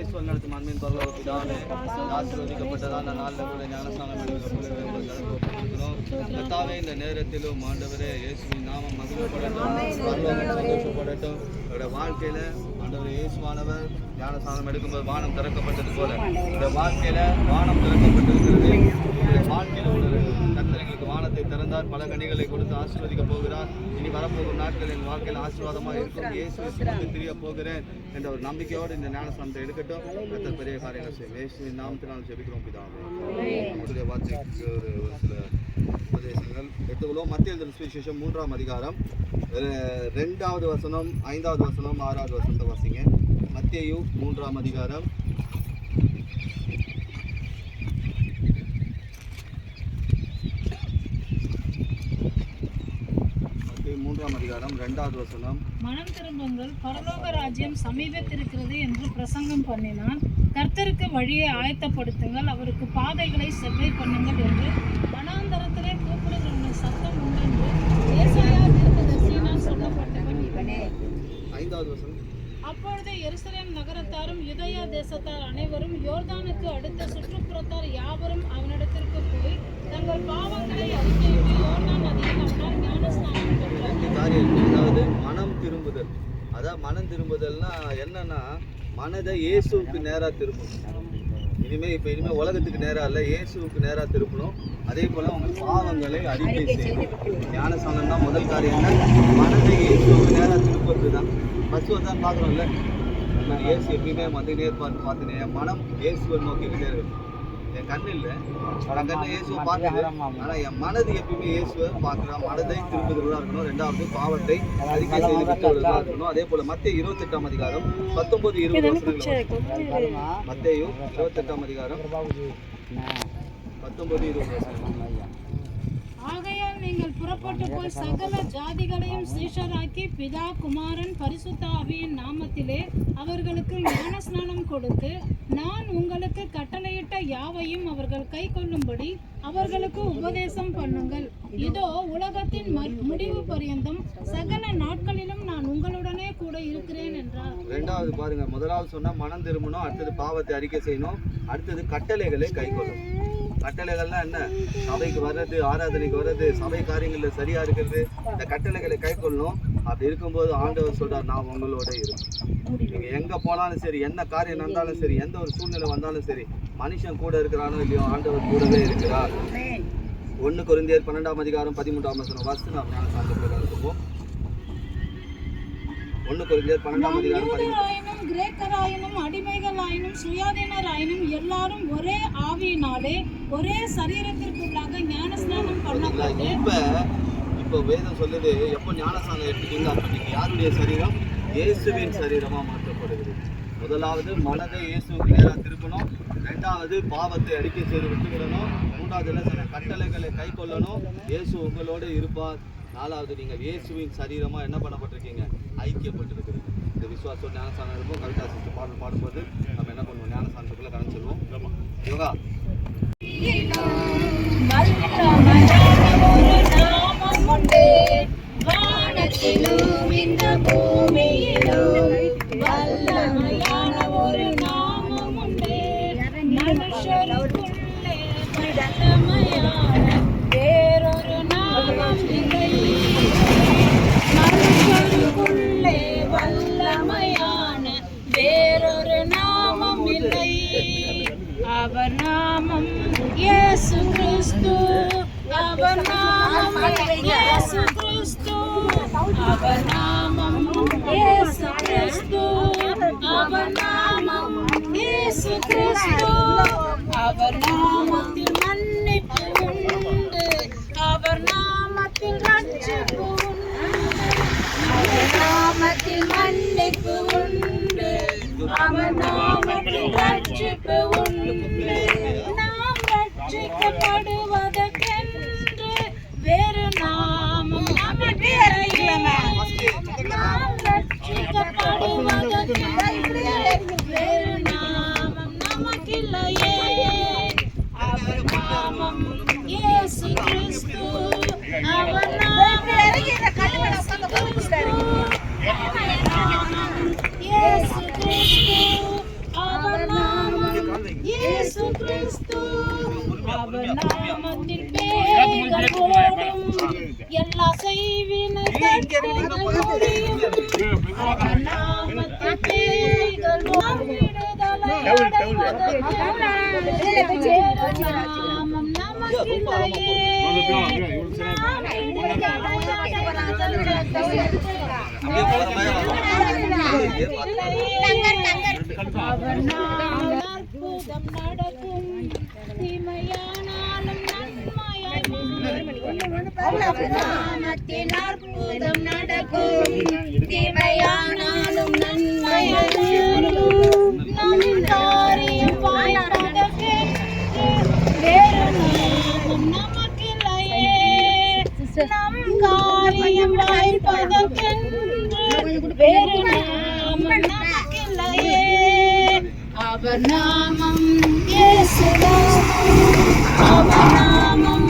இயேசு நடத்தும் அன்பின் பரலோக பிதாவே ஆசீர்வதிக்கப்பட்டதான நாளில் கூட ஞானஸ்நானம் எடுக்கிறோம் கத்தாவே இந்த நேரத்திலும் ஆண்டவரே இயேசுவின் நாமம் மகிழப்படட்டும் சந்தோஷப்படட்டும் அவருடைய வாழ்க்கையில ஆண்டவர் இயேசுவானவர் ஞானஸ்நானம் எடுக்கும்போது வானம் திறக்கப்பட்டது போல. இந்த வாழ்க்கையில வானம் திறக்கப்பட்டிருக்கிறது. வாழ்க்கையில் உள்ள திறந்தார் பல கனிகளை கொடுத்து ஆசீர்வதிக்க போகிறார். இனி வரப்போகும் நாட்கள் என் வாழ்க்கையில் ஆசீர்வாதமாக இருக்கும். சுமந்து திரிய போகிறேன் என்ற ஒரு நம்பிக்கையோடு இந்த ஞானஸ்தானத்தை எடுக்கட்டும். கர்த்தர் பெரிய காரியங்களை செய்யும் இயேசுவின் நாமத்தினால் ஜெபிக்கிறோம் பிதாவே. நம்முடைய வார்த்தைக்கு ஒரு சில உபதேசங்கள் எடுத்துக்கொள்வோம். மத்திய சுவிசேஷம் மூன்றாம் அதிகாரம். ரெண்டாவது வசனம் ஐந்தாவது வசனம் ஆறாவது வசனத்தை வாசிங்க. மத்தேயு மூன்றாம் அதிகாரம். மத்தேயு மூன்றாம் அதிகாரம் ரெண்டாவது வசனம். மனம் திரும்புங்கள் பரலோக ராஜ்யம் சமீபத்திருக்கிறது என்று பிரசங்கம் பண்ணினான். கர்த்தருக்கு வழியை ஆயத்தப்படுத்துங்கள் அவருக்கு பாதைகளை செவ்வை பண்ணுங்கள் என்று வனாந்தரத்திலே கூப்பிடுகிற சத்தம் உண்டென்று ஏசாயா தீர்க்கதரிசியினால் சொல்லப்பட்டவன் இவனே. ஐந்தாவது வசனம். அப்பொழுது எருசலேம் நகரத்தாரும் யுதயா தேசத்தார் அனைவரும் யோர்தானுக்கு அடுத்த சுற்றுப்புறத்தார் யாவரும் அவனிடத்திற்கு போய் தங்கள் பாவங்களை அறிக்கையிட்டு யோர்தான் நதியில் அவனால் ஞானஸ்நானம் பெற்றார்கள் ரெண்டு காரியம் இருக்கு அதாவது மனம் திரும்புதல் அதான் மனம் திரும்புதல்னா என்னன்னா மனதை இயேசுவுக்கு நேரா திரும்பணும் இனிமே இப்ப இனிமே உலகத்துக்கு நேரா இல்ல இயேசுவுக்கு நேரா திருப்பணும். அதே போல உங்க பாவங்களை அறிக்கை செய்யணும். ஞானசானம் தான் முதல் காரியம். என்ன மனதை இயேசுவுக்கு நேரா திருப்பது தான். பஸ் வந்தான் பாக்குறோம்ல அந்த மாதிரி இயேசு எப்பயுமே வந்து நேர்பார்த்து பார்த்துனேன் என் மனம் இயேசுவை நோக்கிக்கிட்டே இருக்கு. என் கண்ணு இல்ல என் கண்ணு இயேசுவை பார்க்குது. ஆனா என் மனது எப்பயுமே இயேசுவை பார்க்கிறேன் மனதை திருப்புதலா இருக்கணும். ரெண்டாவது பாவத்தை அறிக்கை செய்து விட்டுவிடுதலா இருக்கணும். அதே போல மத்திய இருபத்தெட்டாம் அதிகாரம் பத்தொன்பது இருபது வசனங்கள் மத்தேயு இருபத்தெட்டாம் அதிகாரம் பத்தொன்பது இருபது புறப்பட்டு போய் சகல ஜாதிகளையும் சீஷராக்கி பிதா குமாரன் பரிசுத்த ஆவியின் நாமத்திலே அவர்களுக்கு ஞானஸ்நானம் கொடுத்து நான் உங்களுக்கு கட்டளையிட்ட யாவையும் அவர்கள் கை கொள்ளும்படி அவர்களுக்கு உபதேசம் பண்ணுங்கள். இதோ உலகத்தின் முடிவு பரியந்தம். சகல நாட்களிலும் நான் உங்களுடனே கூட இருக்கிறேன் என்றார். ரெண்டாவது பாருங்க முதலாவது சொன்னா மனம் திரும்பணும் அடுத்தது பாவத்தை அறிக்கை செய்யணும் அடுத்தது கட்டளைகளை கைக்கொள்ளும் கட்டளைகள்னா என்ன? சபைக்கு வர்றது ஆராதனைக்கு வர்றது சபை காரியங்கள்ல சரியா இருக்கிறது இந்த கட்டளைகளை கைக்கொள்ளணும். அப்படி இருக்கும்போது ஆண்டவர் சொல்றார் நான் உங்களோட இருக்கேன் நீங்க எங்க போனாலும் சரி என்ன காரியம் நடந்தாலும் சரி எந்த ஒரு சூழ்நிலை வந்தாலும் சரி மனுஷன் கூட இருக்கிறானோ இல்லையோ ஆண்டவர் கூடவே இருக்கிறார். ஒண்ணு குருந்தியர் பன்னெண்டாம் அதிகாரம் பதிமூன்றாம் வசனம் வாசித்து நாம் ஞான சாந்தத்தில் ஒன்று ஒண்ணு குருந்தியர் பன்னெண்டாம் அதிகாரம் பதிமூன்று கிரேக்கராயினும் அடிமைகளாயினும் சுயாதீனராயினும் எல்லாரும் ஒரே ஆவியினாலே ஒரே சரீரத்திற்குள்ளாக ஞானஸ்நானம் பாத்தீங்களா? பண்ணப்பட்டு இப்போ இப்ப வேதம் சொல்லுது எப்போ ஞானசானம் எடுத்துட்டீங்க அப்ப நீங்க யாருடைய சரீரம்? இயேசுவின் சரீரமாக மாற்றப்படுகிறது. முதலாவது மனதை இயேசுவுக்கு நேராக திருப்பணும். ரெண்டாவது பாவத்தை அறிக்கை செய்து விட்டுவிடணும். மூன்றாவதுல சில கட்டளைகளை கை கொள்ளணும் இயேசு உங்களோட இருப்பார். நாலாவது நீங்கள் இயேசுவின் சரீரமாக என்ன பண்ணப்பட்டிருக்கீங்க? ஐக்கியப்பட்டிருக்கிறது இந்த விசுவாசம் ஞானசானம் இருக்கும் கவிதா சிஸ்டர் பாடல் பாடும்போது நம்ம என்ன பண்ணுவோம்? ஞானசானத்துக்குள்ள கடந்து யோகா. அவர் நாமம் இயேசு கிறிஸ்து அவர் நாமம் இயேசு கிறிஸ்து அவர் நாமம் இயேசு கிறிஸ்து அவர் நாமத்தில் மன்னிப்பு உண்டு. அவர் நாமத்தில் ரட்சிப்பு உண்டு. அவர் நாமத்தில் மன்னிப்பு உண்டு அவர் நாமத்தில் ரட்சிப்பு உண்டு. நாம் ரட்சிக்கப்படுவோம். எல்லா செய்வினை அவர் ஓடும் நாமத்தில் அற்புதம் நடக்கும். தீமையானாலும் நன்மையாய் மாறும் நம் காரியம் வாய்ப்பதற்கு வேறு நாமம் நமக்கில்லையே நம் காரியம் வாய்ப்பதற்கென்று வேறு நாமம் நமக்கில்லையே அவர் நாமம் அவர் நாமம்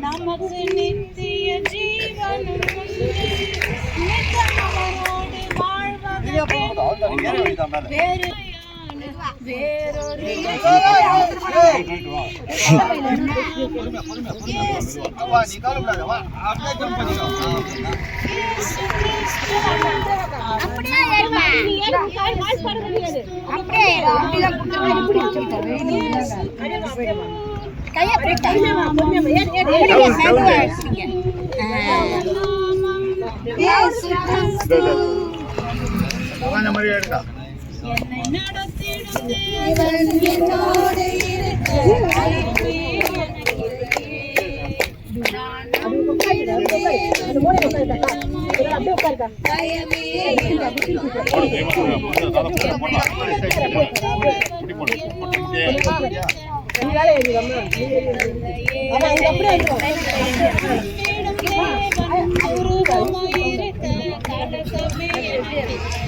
நமக்கு நித்திய ஜீவனும் வேறு வேறொரு என்னை நடத்திடும்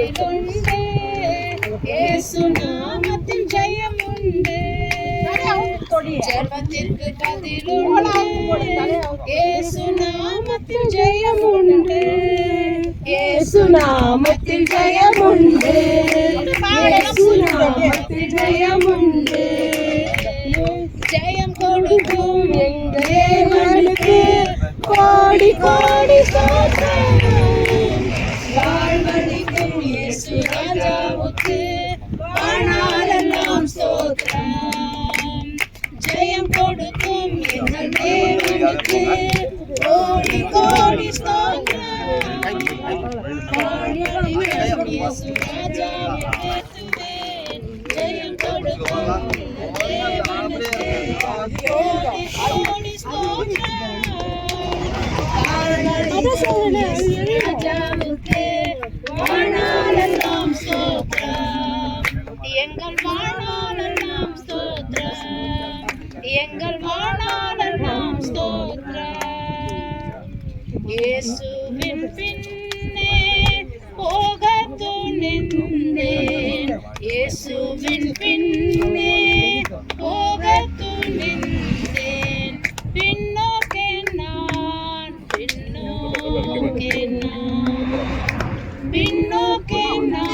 பதிலுண்டு இயேசு நாமத்தில் ஜெயம் உண்டு ஜெபத்திற்கு பதிலுண்டு இயேசு நாமத்தில் ஜெயம் உண்டு இயேசு நாமத்தில் ஜெயம் உண்டு இயேசு நாமத்தில் ஜெயம் உண்டு ஜெயம் கொடுக்கும் எங்கள் தேவனுக்கு கோடி கோடி எங்கள் தேவனுக்கு கோடி கோடி வாணாலெல்லாம் ஸ்தோத்திரம். எங்கள் வாணாலெல்லாம் ஸ்தோத்திரம். இயேசுவின் பின் துணிந்தேன் இயேசுவின் பின்னே போக துணிந்தேன் பின்னோக்கே நான் பின்னோக்கே நான் பின்னோக்கே நான்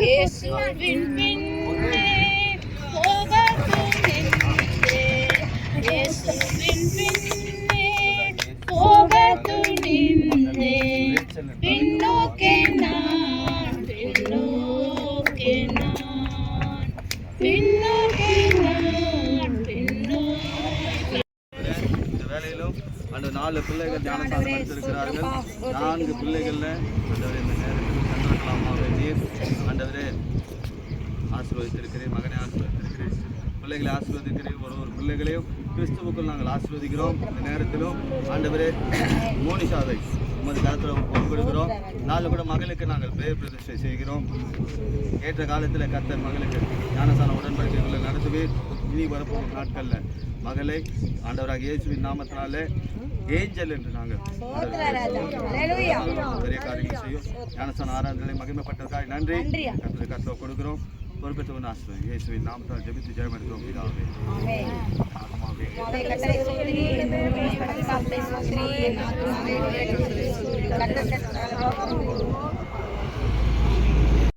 இயேசுவின் பின்னே போக துணிந்தேன் இயேசுவின் பின்னே பின்னோக்கே நான் பின்னோக்கே நான் பின்னோக்கே நான் பின்னோக்கே இந்த வேலையிலும் அந்த நாலு பிள்ளைகள் ஞானஸ்தானம் எடுத்திருக்கிறார்கள் நான்கு பிள்ளைகள்ல ஆண்டவரே இந்த நேரத்தில் சந்திரகலாமாவை நீர் ஆண்டவரே ஆசீர்வதித்திருக்கிறேன் மகனை ஆசீர்வதித்திருக்கிறேன். பிள்ளைகளை ஆசீர்வதிக்கிறேன். ஒரு ஒரு பிள்ளைகளையும் கிறிஸ்துவுக்குள் நாங்கள் ஆசீர்வதிக்கிறோம். இந்த நேரத்திலும் ஆண்டவரே மோனிஷாவை உமது கருத்தில் கொடுக்கிறோம் நாலு கூட மகளுக்கு நாங்கள் பெயர் பிரதிஷ்டை செய்கிறோம் ஏற்ற காலத்தில் கர்த்தர் மகளுக்கு ஞானசான உடன்படிக்கைகளை நடத்துவே இனி வரப்போகும் நாட்களில் மகளை ஆண்டவராக இயேசுவின் நாமத்தினாலே ஏஞ்சல் என்று நாங்கள் பெரிய காரியங்கள் செய்யும் ஞானசான ஆராதனை மகிமைப்பட்டதற்காக நன்றி கர்த்தருக்கு கர்த்தர் கொடுக்கிறோம் కొరకతో నాశనం యేసు నామతో జబితు జయమడితో పిదావే ఆమేన్